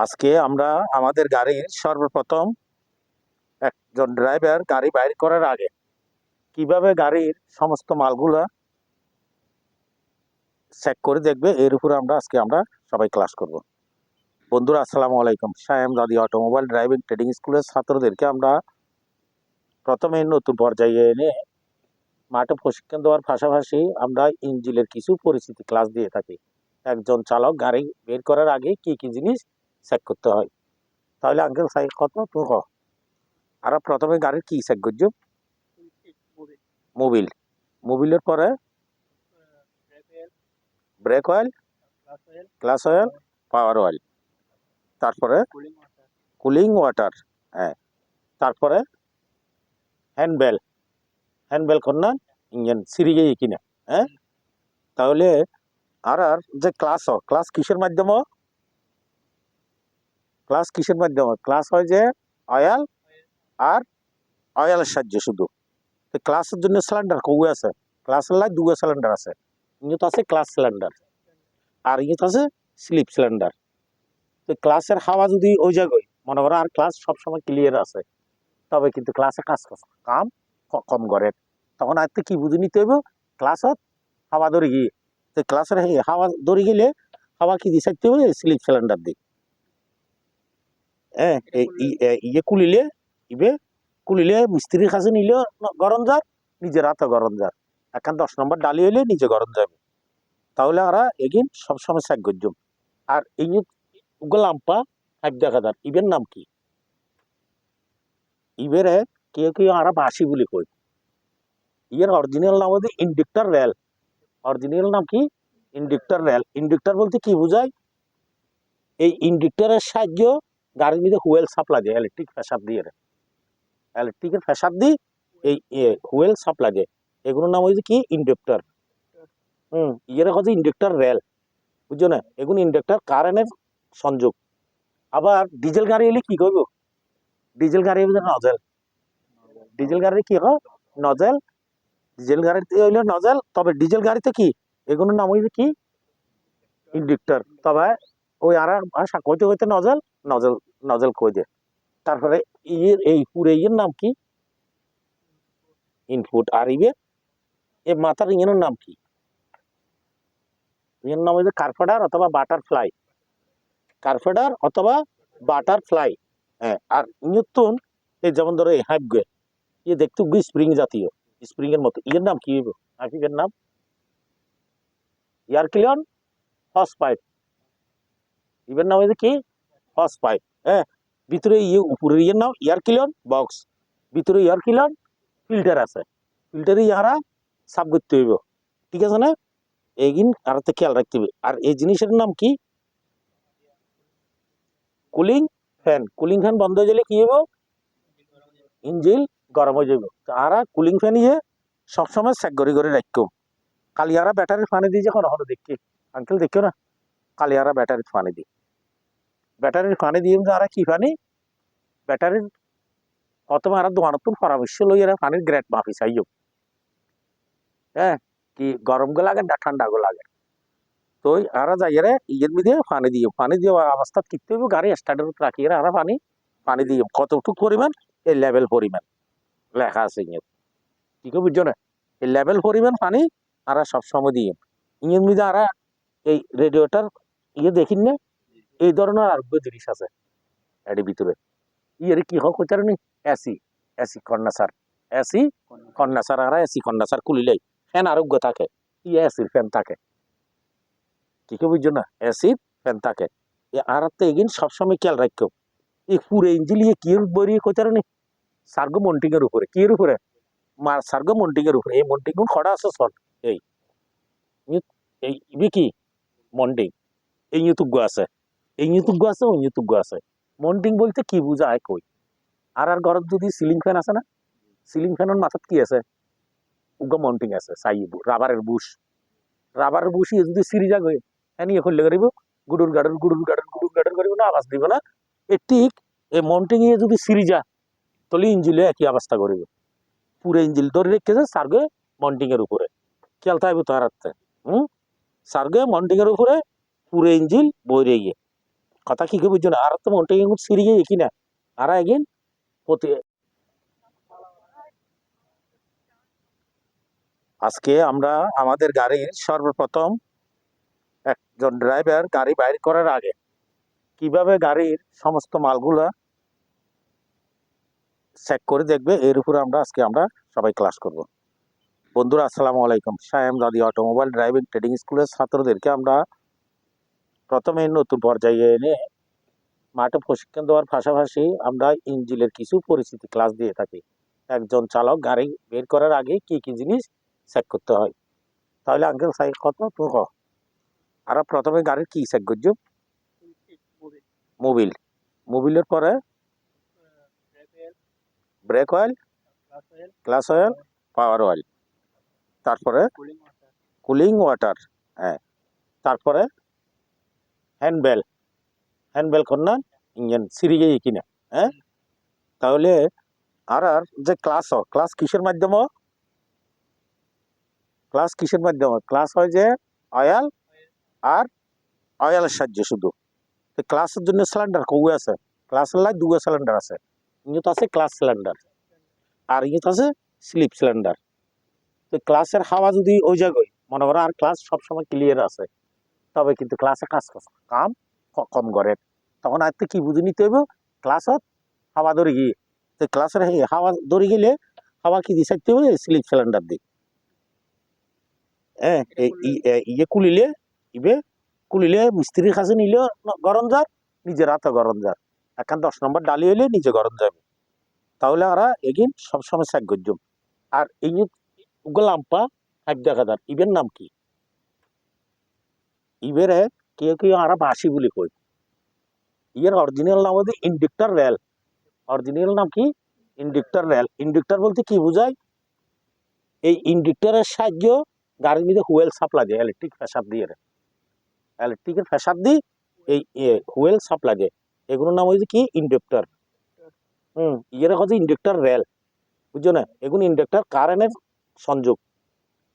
আজকে আমরা আমাদের গাড়ির সর্বপ্রথম একজন ড্রাইভার গাড়ি বাইর করার আগে কীভাবে গাড়ির সমস্ত মালগুলা চেক করে দেখবে, এর উপরে আমরা আজকে আমরা সবাই ক্লাস করব। বন্ধুরা, আসসালামু আলাইকুম। সায়াম দাদি অটোমোবাইল ড্রাইভিং ট্রেডিং স্কুলের ছাত্রদেরকে আমরা প্রথমে নতুন পর্যায়ে এনে মাঠে প্রশিক্ষণ দেওয়ার পাশাপাশি আমরা ইঞ্জিলের কিছু পরিস্থিতি ক্লাস দিয়ে থাকি। একজন চালক গাড়ি বের করার আগে কি কি জিনিস চেক করতে হয়। তাহলে আঙ্কেল সাই কত? তুমি কহ আর প্রথমে গাড়ির কি চেক করছ? মোবিল। মোবিলের পরে? Brake oil clutch oil power oil তারপরে? কুলিং ওয়াটার হ্যাঁ। তারপরে? হ্যান্ডবেল হ্যান্ডবেল কন্যা ইঞ্জিন সিরিজে কিনা। হ্যাঁ? তাহলে আর আর যে ক্লাস ক্লাস কিসের মাধ্যমে? ক্লাস কিসের মাধ্যমে? ক্লাস হয় যে অয়েল আর অয়েলের সাহায্য শুধু। তো ক্লাসের জন্য সিলিন্ডার কৌ আছে? ক্লাসের লাই দুটো সিলিন্ডার আছে। ইঙ্গিত আছে ক্লাস সিলিন্ডার আর ইঙ্গিত আছে স্লিপ সিলিন্ডার তো ক্লাসের হাওয়া যদি ওই জায়গায়, মনে করো আর ক্লাস সবসময় ক্লিয়ার আছে, তবে কিন্তু ক্লাসে কাজ কাম, কম করে। তখন আর কি বুঝে নিতে হইব? ক্লাসত হাওয়া ধরে গিয়ে। তো ক্লাসের হাওয়া ধরে গেলে হাওয়া কি দিয়ে চাইতে হবে? স্লিপ সিলিন্ডার দিক হ্যাঁ ইয়ে কুলিলে ইবে কুলিলে মিস্ত্রির কাছে নিলে গরম যার নিজের হাতে গরম যার। এখন দশ নম্বর ডালি হইলে নিজে গরম যাবে। তাহলে আমরা এগিন সবসময় চেক করতাম আর এই লাম্পা এক দেখা যার ইবের নাম কি? ইবেরে কেউ কেউ আমরা বাসি বলি কই ইয়ের অরিজিনাল নাম হচ্ছে ইন্ডিক্টর রেল। অরিজিনাল নাম কি? ইন্ডিক্টর রেল। ইন্ডিক্টর বলতে কি বোঝায়? এই ইন্ডিক্টরের সাহায্য গাড়ির মধ্যে হুয়েল সাপ্লাই দেয় ইলেকট্রিক ফেসাব দিয়ে ইলেকট্রিকের ফেসাব দিয়ে এই হুয়েল সাপ্লাই দেয়। এগুলোর নাম হচ্ছে কি? ইন্ডাক্টর হুম, ইয়ের হচ্ছে ইন্ডাক্টর রেল বুঝছ না? এগুলো ইন্ডাক্টর কারেন্টের সংযোগ। আবার ডিজেল গাড়ি এলে কি করব? ডিজেল গাড়ি হলে নজেল ডিজেল গাড়ি কি হয় নজেল ডিজেল গাড়িতে হইলে নজেল তবে ডিজেল গাড়িতে কি? এগুলোর নাম হইছে কি? ইন্ডাক্টর তবে ওই আর কইতে কইতে নজেল নজেল, নজল কই তারপরে ইয়ের, এই পুরে ইয়ের নাম কি? ইনপুট আর ইয়ে এ মাথার ইয়ের নাম কি? ইয়ের নাম হইছে কার্পেডার অথবা বাটারফ্লাই। কার্পেডার অথবা বাটারফ্লাই। হ্যাঁ আর নতুন এই যেমন ধরো এই হাইপগে ইয়ে দেখতে স্প্রিং জাতীয় স্প্রিং এর মতো। ইয়ের নাম কি হাইপের নাম? ইয়ারকিলিয়ন হস পাইপ ইভের নাম হইছে কি? হস পাইপ হ্যাঁ ভিতরে ইয়ে উপরের ইয়ের নাম ইয়ারকিলিয়ন বক্স ভিতরে ইয়ারকিলিয়ন ফিল্টার আছে। ফিল্টারে ইহারা সাফ করতে হইব। ঠিক আছে না? এইগিন আর খেয়াল রাখতে হবে। আর এই জিনিসের নাম কি? কুলিং ফ্যান কুলিং ফ্যান বন্ধ হয়ে গেলে কি হইব? ইঞ্জিল গরম হয়ে তো আরা কুলিং ফ্যান ইয়ে সবসময় চেক করে করে রাখো কালিয়ারা ব্যাটারির পানি দিয়ে যখন হলো দেখি। আঙ্কেল দেখো না? কালিয়ারা ব্যাটারির পানি দিই ব্যাটারির পানি দিয়ে আর কি পানি? ব্যাটারির প্রথমে আর দোকানতুন পরামর্শ লই পানির গ্রেট মাপি চাইও হ্যাঁ কি গরম গো লাগে না ঠান্ডা গো লাগে? তো আরা যাইয়ারে ইয়ের মধ্যে পানি দিয়ে পানি দিয়ে অবস্থা কিনতে হইব, গাড়ি স্টার্টের উপর রাখি আরা পানি পানি দিয়ে কতটুকু পরিমাণ? এই লেভেল পরিমাণ। লেখা আছে ইয়ে কি করে বুঝছ না? এই লেভেল পরিমাণ পানি আরা সবসময় দিয়ে ইয়ের মধ্যে আরা এই রেডিওটার ইয়ে দেখিন না? এই ধরনের আরোগ্য জিনিস আছে। এর ভিতরে। ইয়ের কি হোক ওইটার নি? AC AC condenser AC condenser আর এসি কন্যাসার খুলিলেই ফ্যান আরোগ্য থাকে। ই এসির ফ্যান থাকে। কি কে বুঝছ না? এসির ফ্যান থাকে। এ আর এগিন সবসময় খেয়াল রাখো এই পুরো ইঞ্জিল ইয়ে কি বরিয়ে কোথার নি? সার্গো এর উপরে কি উপরে মার সার্গো এর উপরে এই মন্টিং খড়া আছে সন এই। এই কি? মন্টিং এই ইউতুগ্য আছে। এই ইউতুগ্য আছে, ওই ইউতুগ্য আছে। মন্টিং বলতে কি বুঝায় কই? আর আর ঘরত যদি সিলিং ফ্যান আছে না সিলিং ফ্যানের মাথাত কি আছে? উগ্র মাউন্টিং আছে সাই রাবারের বুশ। রাবারের বুশ যদি সিরি যাগ হয়ে করলে করিব গুডুর গাডুর গুডুর গাডুর গুডুর গাডুর করিব না, আওয়াজ দিব না। এ ঠিক এই মাউন্টিং ইয়ে যদি সিরি যা, তাহলে ইঞ্জিলে একই অবস্থা করিব পুরো ইঞ্জিল ধরে রেখেছে সার্গে মাউন্টিং এর উপরে। খেয়াল থাকবে তো হারাতে। হুম? সার্গে মাউন্টিং এর উপরে, পুরো ইঞ্জিল বইরে গিয়ে। মনটা কিন্তু সিরিয়ে কি না? আর এগিন প্রতি আজকে আমরা আমাদের গাড়ির সর্বপ্রথম একজন ড্রাইভার গাড়ি বাইর করার আগে কীভাবে গাড়ির সমস্ত মালগুলা চেক করে দেখবে, এর উপরে আমরা আজকে আমরা সবাই ক্লাস করব। বন্ধুরা, আসসালামু আলাইকুম। সায়াম দাদি অটোমোবাইল ড্রাইভিং ট্রেডিং স্কুলের ছাত্রদেরকে আমরা প্রথমে নতুন পর্যায়ে এনে মাঠে প্রশিক্ষণ দেওয়ার পাশাপাশি আমরা ইঞ্জিনের কিছু পরিস্থিতি ক্লাস দিয়ে থাকি। একজন চালক গাড়ি বের করার আগে কি কি জিনিস চেক করতে হয়? তাহলে আঙ্কেল সাই কত? তো ক। আর প্রথমে গাড়ির কি চেক করছ? মোবিল মোবিলের পরে? Brake oil clutch oil power oil তারপরে? কুলিং ওয়াটার হ্যাঁ। তারপরে? হ্যান্ডবেল হ্যান্ডবেল কন্যা ইঞ্জিন সিরিজে কিনা হ্যাঁ তাহলে আর আর যে ক্লাস হয় ক্লাস কিসের মাধ্যমে ক্লাস কিসের মাধ্যমে ক্লাস হয় যে অয়েল আর অয়েলের সাহায্যে শুধু ক্লাসের জন্য সিলিন্ডার কৌ আছে ক্লাসের লাই দুটো সিলিন্ডার আছে ইঙ্গিত আছে ক্লাস সিলিন্ডার আর ইঙ্গিত আছে স্লিপ সিলিন্ডার তো ক্লাসের হাওয়া যদি ওই জায়গায় মনে করো আর ক্লাস সবসময় ক্লিয়ার আছে তবে কিন্তু ক্লাসে কাজ কাম কম করে। তখন আর কি বুঝে নিতে হইব? ক্লাসত হাওয়া ধরে গিয়ে। তো ক্লাসের হাওয়া ধরে গেলে হাওয়া কি দিয়ে থাকতে হবে? স্লিপ সিলিন্ডার দিয়ে। হ্যাঁ ইয়ে কুলিলে ইবে কুলিলে মিস্ত্রির কাছে নিলে গরম যার নিজের হাতে গরম যার। এখন দশ নম্বর ডালি হইলে নিজে গরম যাবে। তাহলে আমরা এগিন সবসময় চেক করতাম আর এই যে লাম্পা হাইট দেখা যার ইবের নাম কি? ইবেরে কেউ কেউ আমরা বাসি বলি কই ইয়ের অরিজিনাল নাম হচ্ছে ইন্ডিক্টর রেল অরিজিনাল নাম কি ইন্ডিক্টর রেল ইন্ডিক্টর বলতে কি বোঝায় এই ইন্ডিক্টরের সাহায্য গাড়ির মধ্যে হুয়েল সাপ্লাই দেয় ইলেকট্রিক প্রেসার দিয়ে ইলেকট্রিকের প্রেসার দিয়ে এই হুয়েল সাপ্লাই দেয় এগুলোর নাম হচ্ছে কি ইন্ডাক্টর হুম ইয়ের হচ্ছে ইন্ডাক্টর রেল বুঝছ না এগুলো ইন্ডাক্টর কারেন্টের সংযোগ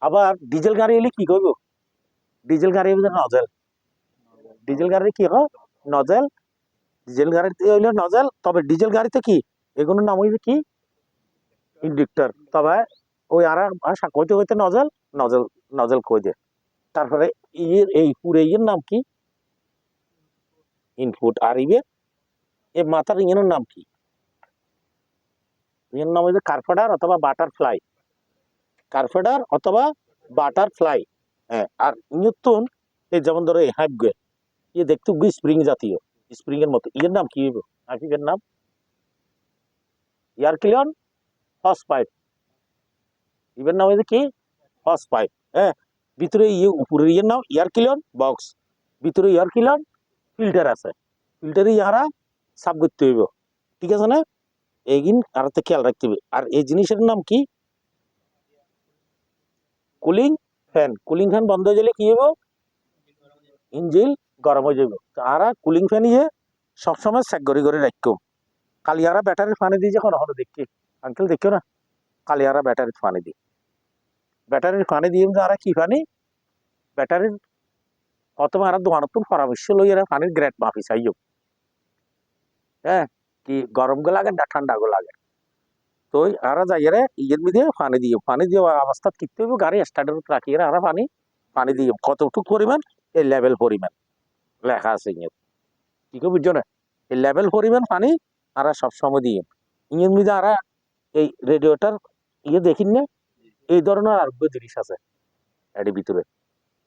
আবার ডিজেল গাড়ি এলে কি করব ডিজেল গাড়ি নজেল ডিজেল গাড়ি কি হয়? নজেল ডিজেল গাড়িতে নজেল তবে ডিজেল গাড়িতে কি? এগুলোর নাম হইবে কি? ইন্ডাক্টর তবে ওই আর ভাষা কইতে কইতে নজেল নজেল নজেল কই দে তারপরে ইয়ের, এই পুরে ইয়ের নাম কি? ইনপুট আর ইয়ে এ মাথার ইয়ের নাম কি? ইয়ের নাম হইছে কার্পেটার অথবা বাটারফ্লাই কার্পেটার অথবা বাটারফ্লাই হ্যাঁ আর নতুন এই যেমন ধরো এই হাইপগে ইয়ে দেখতে স্প্রিং জাতীয়। স্প্রিং এর মতো। ইয়ের নাম কি? হইব হাইপের নাম? ইয়ারকিলিয়ন হস পাইপ ইবের নাম হইছে কি? হস পাইপ হ্যাঁ ভিতরে ইয়ে উপরের ইয়ের নাম ইয়ারকিলিয়ন বক্স। ভিতরে ইয়ারকিলিয়ন ফিল্টার আছে। ফিল্টারে ইহারা সাফ করতে হইব। ঠিক আছে না? এইগিন আর খেয়াল রাখতে হবে। আর এই জিনিসের নাম কি? Cooling fan. কুলিং ফ্যান বন্ধ হয়ে গেলে কি হইব? ইঞ্জিল গরম হয়ে যাব তো আরা কুলিং ফ্যান ইয়ে সবসময় চেক করে করে রাখো কালিয়ারা ব্যাটারির পানি দিয়ে যখন হলো দেখি। আঙ্কেল দেখিও না? কালিয়ারা ব্যাটারির পানি দিই ব্যাটারির পানি দিয়ে আরা কি পানি? ব্যাটারির অথবা আরা দোকানতুন পরামর্শ লই এরা পানির গ্রেড মাপি চাইও হ্যাঁ কি গরম গো লাগে না ঠান্ডা গো লাগে। তো আরা যাইয়ারে ইয়ের মধ্যে পানি দিও, পানি দিয়ে অবস্থা কিনতে হইব, গাড়ি স্টার্টের রাখিয়ে আরা পানি পানি দিও। কতটুকু পরিমাণ? এই লেভেল পরিমাণ। লেখা আছে ইয়ে কি কেউ বুঝছ না এই লেভেল পরিমাণ পানি আরা সবসময় দিয়ে ইয়ের মধ্যে আরা এই রেডিওটার ইয়ে দেখিন না, এই ধরনের আরোগ্য জিনিস আছে এর ভিতরে।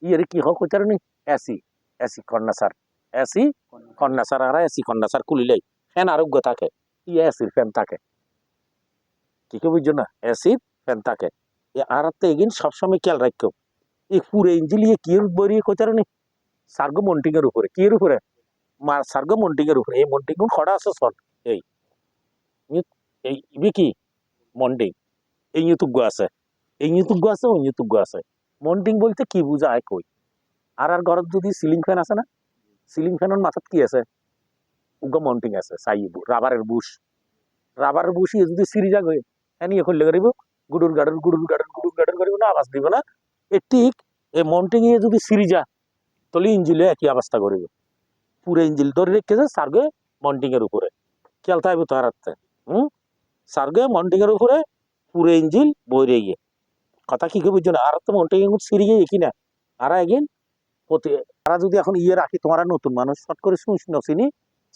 ইয়ের কি হোক হইতার নি AC AC condenser AC condenser আর এসি কন্ডাসার খুলিলেই ফ্যান আরোগ্য থাকে ই এসির ফ্যান থাকে। কি কেউ বুঝছ না? এসির ফ্যান থাকে এ আর তো এগিন সবসময় খেয়াল রাখো এই পুরো ইঞ্জিল ইয়ে কি বরিয়ে কইতার নি? সার্গো মন্টিং এর উপরে। কি এর উপরে? মার সার্গো মন্টিং এর উপরে। এই মন্টিং কোন খড়া আছে সল এই এই ইবি কি? মন্টিং। এই ইউতুগ্য আছে। এই ইউতুগ্য আছে, ওই ইউতুগ্য আছে। মন্টিং বলতে কি বুঝায় কই? আর আর ঘরত যদি সিলিং ফ্যান আছে না? সিলিং ফ্যানের মাথাত কি আছে? উগা মন্টিং আছে সাই রাবারের বুশ। রাবারের বুশ ইয়ে যদি সিরি যাগ হয়ে হ্যাঁ করলে করিব। গুডুর গাডুর গুডুর গাডুর গুডুর গাডুর করিব না আওয়াজ দিব না। এ ঠিক এই মন্টিং এ যদি সিরি যা তাহলে ইঞ্জিলে একই অবস্থা করিব। পুরো ইঞ্জিল ধরে রেখেছে সার্গে মন্টিং এর উপরে। খেয়াল থাকবে তো হারাতে। হুম? সার্গে মন্টিং এর উপরে, পুরো ইঞ্জিল বইরে গিয়ে। কথা কি কি বুঝছ না? আর তো মন্টিং সিরিয়ে কি না। আর এগিন প্রতি তারা যদি এখন ইয়ে রাখি, তোমার নতুন মানুষ শট করে শুন নসিনি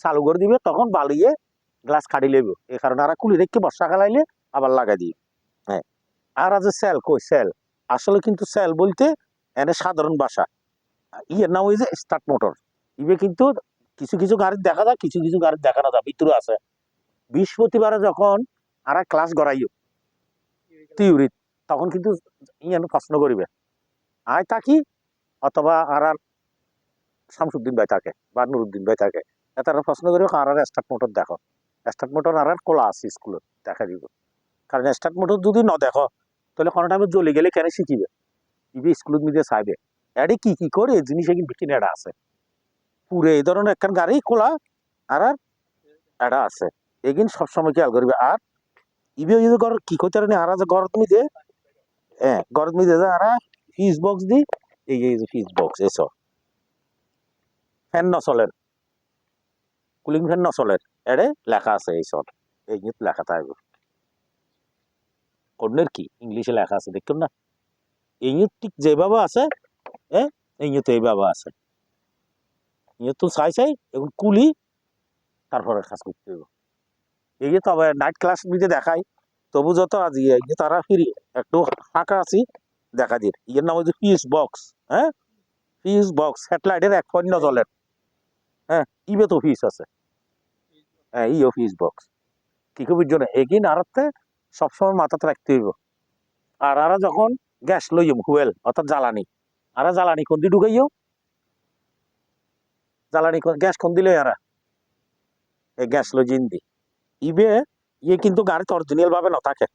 চালু করে দিবে, তখন বালিয়ে গ্লাস কাটি লেবে। এই কারণে আর কুলি রেখে বর্ষাকাল আইলে আবার লাগাই দিই। হ্যাঁ। আর আছে সেল, কই সেল? আসলে কিন্তু সেল বলতে এনে সাধারণ ভাষা ইয়ের নাম হয়েছে স্টার্ট মোটর। ইবে কিন্তু কিছু কিছু গাড়ি দেখা যায়, কিছু কিছু গাড়ি দেখা না যায়, ভিতরে আছে। বৃহস্পতিবারে যখন আর ক্লাস গড়াইও থিওরি তখন কিন্তু ইয়ান প্রশ্ন করিবে, আয় তাকি অথবা আর আর শামসুদ্দিন ভাই থাকে বা নুরুদ্দিন ভাই থাকে। তারা প্রশ্ন করিবে আর আর স্টার্ট মোটর দেখো? স্টার্ট মোটর আর আর কোলা আছে স্কুলত দেখা দিব। কারণ স্টার্ট মোটর যদি ন দেখো তাহলে কোনো টাইমে জ্বলে গেলে কেন শিখিবে? ইবে স্কুলত মিলে চাইবে। এডে কি কি করে? জিনিস এগিন বিকিনে এডা আছে। পুরে এই ধরনের একখান গাড়ি খোলা আর আর এডা আছে। এগিন সবসময় খেয়াল করবে। আর ইবে যদি ঘর, কি করতে পারেনি আর যে ঘর তুমি দে। হ্যাঁ ঘর তুমি দে, আর বক্স দি। এই যে ফিজ বক্স এসব ফ্যান নচলের কুলিং ফ্যান নচলের এডে লেখা আছে এইসব এই যে লেখা থাকবে। অন্যের কি? ইংলিশে লেখা আছে, দেখুন না। এই ঠিক যেভাবে আছে হ্যাঁ? এইভাবে আছে। ইয়ে তো চাই চাই এখন কুলি, তারপরে কাজ করতে হবে এই যে তবে নাইট ক্লাস দিতে দেখাই, তবু যত আজ ইয়ে ইয়ে তারা ফিরি, একটু ফাঁকা আছি, দেখা দিন। ইয়ের নাম হচ্ছে ফিউজ বক্স হ্যাঁ? ফিউজ বক্স স্যাটেলাইটের এক পণ্য জলের হ্যাঁ? ইবে তো ফিস আছে। হ্যাঁ ইও ফিউজ বক্স কি খুব জন্য এগিন আরতে সবসময় মাথাতে রাখতে হইব। আর আরা যখন গ্যাস লইম হুয়েল, অর্থাৎ জ্বালানি, আরা জ্বালানি কোন দিয়ে ঢুকাইও জ্বালানি গ্যাস কোন দিলে আরা? এই গ্যাস লো জিন্দি ইবে ইয়ে কিন্তু গাড়িতে অরিজিনাল ভাবে ন থাকে।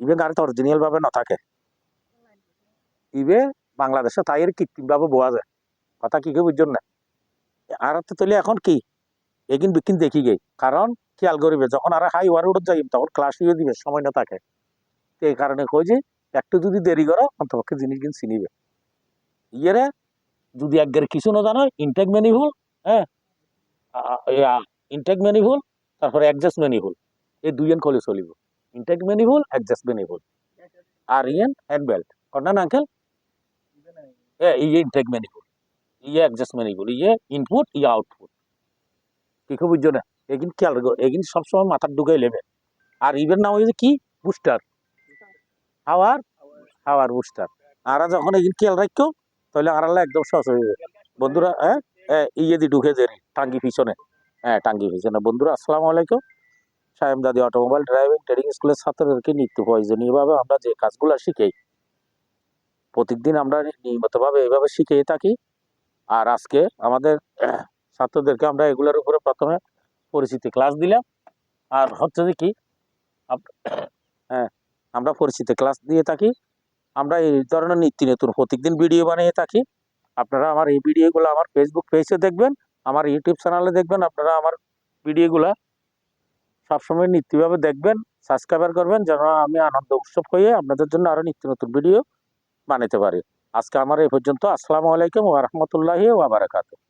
ইবে গাড়িতে অরিজিনাল ভাবে ন থাকে। ইবে বাংলাদেশে তাই এর কৃত্রিম ভাবে বোয়া যায়। কথা কি কেউ বুঝছেন না? আর তো তাহলে এখন কি? এগিন বিকিন দেখি গে কারণ খেয়াল করিবে, যখন আর হাই ওয়ার উঠে যাই তখন ক্লাস ইয়ে দিবে, সময় না থাকে। এই কারণে কই যে, একটু যদি দেরি করো, অন্তপক্ষে জিনিস কিন্তু চিনিবে। ইয়েরে, যদি একবারে কিছু না জানো ইনটেক ম্যানিভুল হ্যাঁ? ইনটেক ম্যানিভুল তারপরে অ্যাডজাস্ট ম্যানিভুল এই দুইজন কলে চলিব। ইনটেক ম্যানিভুল অ্যাডজাস্ট ম্যানিভুল আর ইয়েন হ্যান্ড বেল্ট কন্যা না আঙ্কেল এ ইয়ে ইনটেক ম্যানিভুল ইয়ে অ্যাডজাস্ট ম্যানিভুল ইয়ে ইনপুট ইয়ে আউটপুট কি খুব বুঝছ না? এগিন খেয়াল রাখো, এগিন সবসময় মাথার ঢুকাই নেবে আর ইভের নাম হয়েছে কি? বুস্টার। হাওয়ার? হাওয়ার বুস্টার। আর যখন এগিন খেয়াল রাখো, তাহলে আর একদম সহজ হয়ে যাবে। বন্ধুরা হ্যাঁ? ইয়ে দি ঢুকে যে টাঙ্গি পিছনে। হ্যাঁ টাঙ্গি পিছনে। বন্ধুরা, আসসালামু আলাইকুম। সাহেব দাদি অটোমোবাইল ড্রাইভিং ট্রেনিং স্কুলের ছাত্রদেরকে নিত্য প্রয়োজনীয়ভাবে আমরা যে কাজগুলো শিখাই, প্রতিদিন আমরা নিয়মিতভাবে এইভাবে শিখিয়ে থাকি। আর আজকে আমাদের ছাত্রদেরকে আমরা এগুলোর উপরে প্রথমে পরিচিতি ক্লাস দিলাম। আর হচ্ছে যে কি হ্যাঁ আমরা পরিচিতি ক্লাস দিয়ে থাকি। আমরা এই ধরনের নিত্য নতুন প্রত্যেকদিন ভিডিও বানিয়ে থাকি। আপনারা আমার এই ভিডিওগুলো আমার ফেসবুক পেজে দেখবেন, আমার ইউটিউব চ্যানেলে দেখবেন, আপনারা আমার ভিডিওগুলা সবসময় নিত্যভাবে দেখবেন সাবস্ক্রাইবার করবেন, যেন আমি আনন্দ উৎসব হয়ে আপনাদের জন্য আরও নিত্য নতুন ভিডিও বানাতে পারি। আজকে আমার এই পর্যন্ত। আসসালামু আলাইকুম ওয়া বারাকাতুহু।